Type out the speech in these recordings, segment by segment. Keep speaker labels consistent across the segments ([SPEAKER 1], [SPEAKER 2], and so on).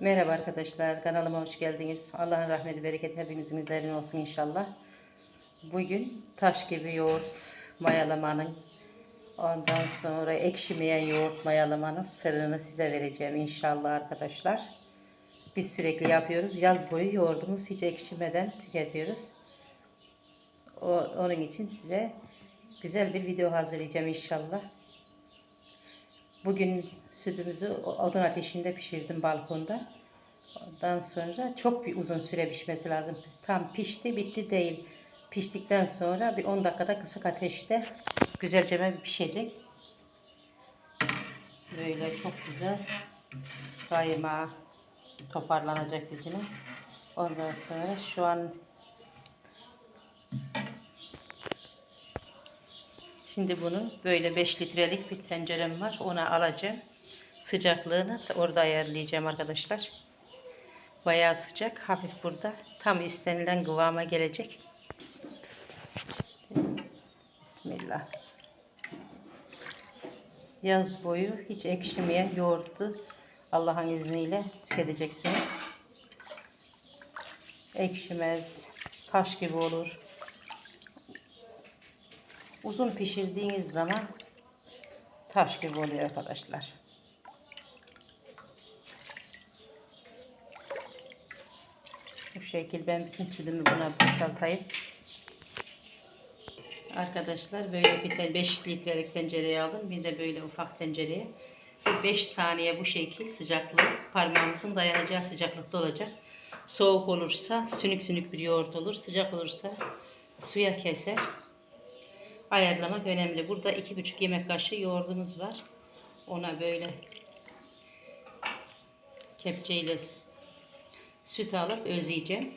[SPEAKER 1] Merhaba arkadaşlar, kanalıma hoş geldiniz. Allah'ın rahmeti, bereketi hepinizin üzerine olsun inşallah. Bugün taş gibi yoğurt mayalamanın, ondan sonra ekşimeyen yoğurt mayalamanın sırrını size vereceğim inşallah arkadaşlar. Biz sürekli yapıyoruz. Yaz boyu yoğurdumuz hiç ekşimeden tüketiyoruz. O, onun için size güzel bir video hazırlayacağım inşallah. Bugün sütümüzü odun ateşinde pişirdim balkonda. Ondan sonra çok bir uzun süre pişmesi lazım. Tam pişti bitti değil. Piştikten sonra bir 10 dakikada kısık ateşte güzelce pişecek. Böyle çok güzel kaymağı toparlanacak yüzüne. Ondan sonra şu an Şimdi bunu böyle 5 litrelik bir tencerem var. Ona alacağım. Sıcaklığını da orada ayarlayacağım arkadaşlar. Bayağı sıcak. Hafif burada. Tam istenilen kıvama gelecek. Bismillah. Yaz boyu hiç ekşimeyen yoğurtlu Allah'ın izniyle tüketeceksiniz. Ekşimez. Taş gibi olur. Uzun pişirdiğiniz zaman taş gibi oluyor arkadaşlar. Bu şekil ben bütün sütümü buna boşaltayım. Arkadaşlar böyle bir 5 litrelik tencereye aldım. Bir de böyle ufak tencereye. 5 saniye bu şekil sıcaklığı parmağımızın dayanacağı sıcaklıkta olacak. Soğuk olursa sünük sünük bir yoğurt olur. Sıcak olursa suya keser ayarlamak önemli. Burada iki buçuk yemek kaşığı yoğurdumuz var. Ona böyle kepçeyle süt alıp özleyeceğim.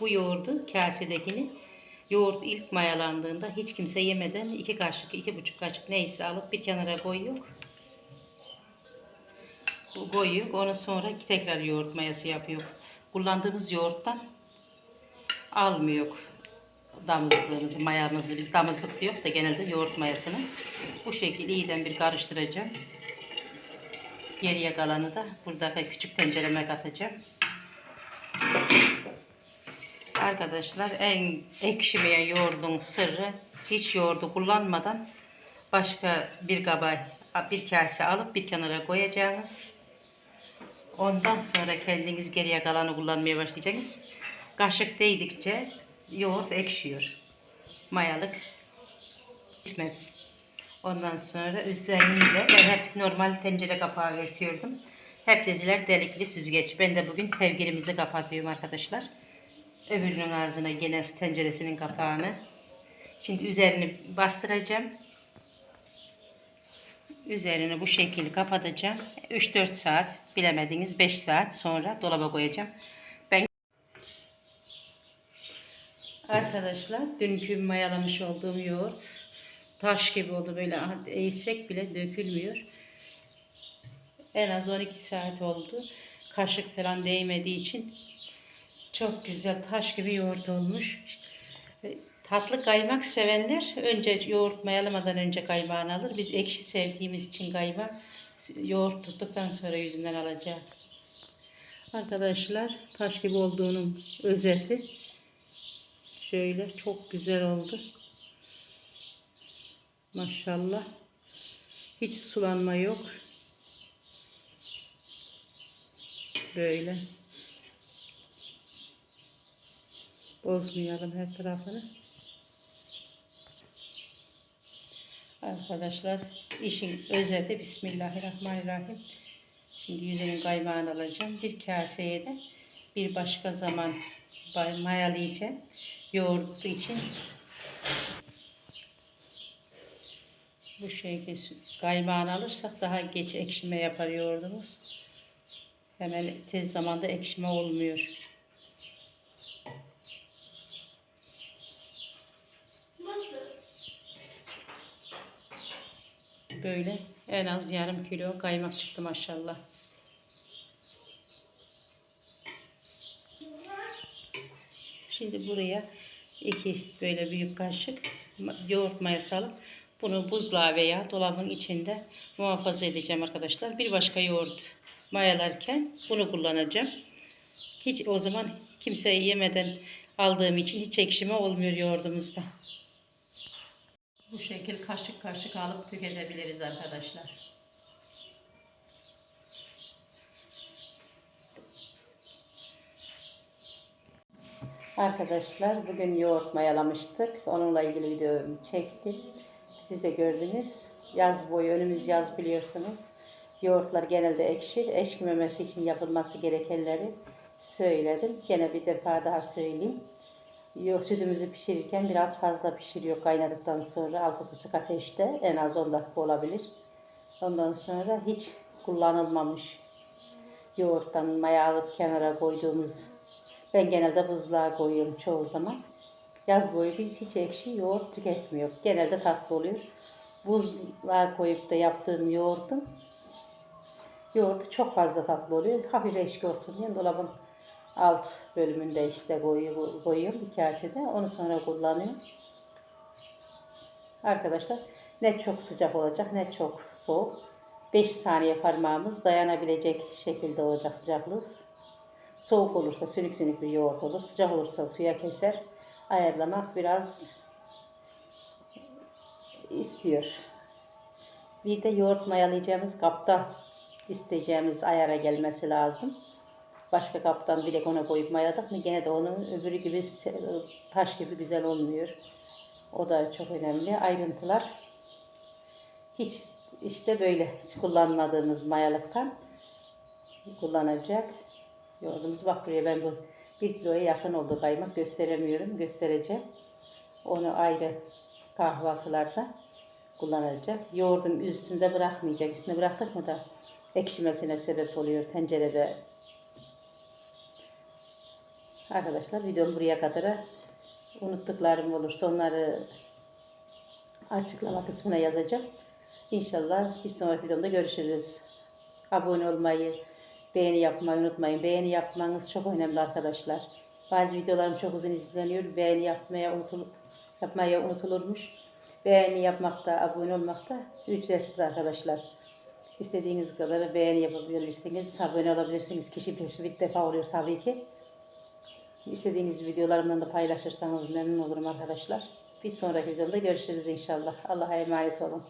[SPEAKER 1] Bu yoğurdu kasedekini yoğurt ilk mayalandığında hiç kimse yemeden iki kaşık, iki buçuk kaşık neyse alıp bir kenara koyuyor. Koyuyor. Onu sonra tekrar yoğurt mayası yapıyor. Kullandığımız yoğurttan almıyor damızlığımızı, mayamızı, biz damızlık diyor da genelde yoğurt mayasını bu şekilde iyiden bir karıştıracağım. Geriye kalanı da buradaki küçük tencereme katacağım. Arkadaşlar en ekşimeyen yoğurdun sırrı hiç yoğurdu kullanmadan başka bir kaba bir kase alıp bir kenara koyacağınız. Ondan sonra kendiniz geriye kalanı kullanmaya başlayacaksınız. Kaşık değdikçe yoğurt ekşiyor. Mayalık gitmez. Ondan sonra üzerinde ben hep normal tencere kapağı örtüyordum. Hep dediler delikli süzgeç. Ben de bugün tevgirimizi kapatıyorum arkadaşlar. Öbürünün ağzına gene tenceresinin kapağını. Şimdi üzerini bastıracağım. Üzerini bu şekilde kapatacağım. 3-4 saat bilemediniz 5 saat sonra dolaba koyacağım. Ben Arkadaşlar dünkü mayalamış olduğum yoğurt taş gibi oldu böyle eğsek bile dökülmüyor. En az 12 saat oldu. Kaşık falan değmediği için çok güzel taş gibi yoğurt olmuş. Tatlı kaymak sevenler önce yoğurt mayalamadan önce kaymağını alır. Biz ekşi sevdiğimiz için kaymak yoğurt tuttuktan sonra yüzünden alacak. Arkadaşlar taş gibi olduğunun özeti Şöyle çok güzel oldu. Maşallah. Hiç sulanma yok. Böyle. Bozmayalım her tarafını. Arkadaşlar işin özeti Bismillahirrahmanirrahim. Şimdi yüzeyin kaymağını alacağım. Bir kaseye de bir başka zaman mayalayacağım yoğurt için bu şekilde kaymağını alırsak daha geç ekşime yapar yoğurdumuz. Hemen tez zamanda ekşime olmuyor. Böyle en az yarım kilo kaymak çıktı maşallah. Şimdi buraya iki böyle büyük kaşık yoğurt mayası alıp Bunu buzluğa veya dolabın içinde muhafaza edeceğim arkadaşlar. Bir başka yoğurt mayalarken bunu kullanacağım. Hiç o zaman kimse yemeden aldığım için hiç ekşime olmuyor yoğurdumuzda. Bu şekil kaşık kaşık alıp tüketebiliriz arkadaşlar. Arkadaşlar bugün yoğurt mayalamıştık. Onunla ilgili videomu çektim. Siz de gördünüz. Yaz boyu önümüz yaz biliyorsunuz. Yoğurtlar genelde ekşi. Eşkimemesi için yapılması gerekenleri söyledim. Gene bir defa daha söyleyeyim. Yo- Sütümüzü pişirirken biraz fazla pişiriyor kaynadıktan sonra altı kısık ateşte en az 10 dakika olabilir. Ondan sonra hiç kullanılmamış yoğurttan maya alıp kenara koyduğumuz ben genelde buzluğa koyuyorum çoğu zaman. Yaz boyu biz hiç ekşi yoğurt tüketmiyor. Genelde tatlı oluyor. Buzluğa koyup da yaptığım yoğurdum. Yoğurdu çok fazla tatlı oluyor. Hafif eşki olsun diye dolabın alt bölümünde işte koyu- koyuyorum bir kasede. Onu sonra kullanıyorum. Arkadaşlar ne çok sıcak olacak ne çok soğuk. 5 saniye parmağımız dayanabilecek şekilde olacak sıcaklığı. Soğuk olursa sünük sünük bir yoğurt olur. Sıcak olursa suya keser. Ayarlamak biraz istiyor. Bir de yoğurt mayalayacağımız kapta isteyeceğimiz ayara gelmesi lazım. Başka kaptan direkt ona koyup mayaladık mı gene de onun öbürü gibi taş gibi güzel olmuyor. O da çok önemli. Ayrıntılar hiç işte böyle hiç kullanmadığımız mayalıktan kullanacak. Yoğurdumuz bak buraya ben bu bir kiloya yakın oldu kaymak gösteremiyorum. Göstereceğim. Onu ayrı kahvaltılarda kullanılacak. Yoğurdun üstünde bırakmayacak. Üstüne bıraktık mı da ekşimesine sebep oluyor tencerede. Arkadaşlar videom buraya kadar. Unuttuklarım olursa onları açıklama kısmına yazacağım. İnşallah bir sonraki videomda görüşürüz. Abone olmayı, beğeni yapmayı unutmayın. Beğeni yapmanız çok önemli arkadaşlar. Bazı videolarım çok uzun izleniyor. Beğeni yapmaya unutul yapmaya unutulurmuş. Beğeni yapmak da, abone olmak da ücretsiz arkadaşlar. İstediğiniz kadar beğeni yapabilirsiniz, abone olabilirsiniz. Kişi başı bir defa oluyor tabii ki. İstediğiniz videolarımdan da paylaşırsanız memnun olurum arkadaşlar. Bir sonraki videoda görüşürüz inşallah. Allah'a emanet olun.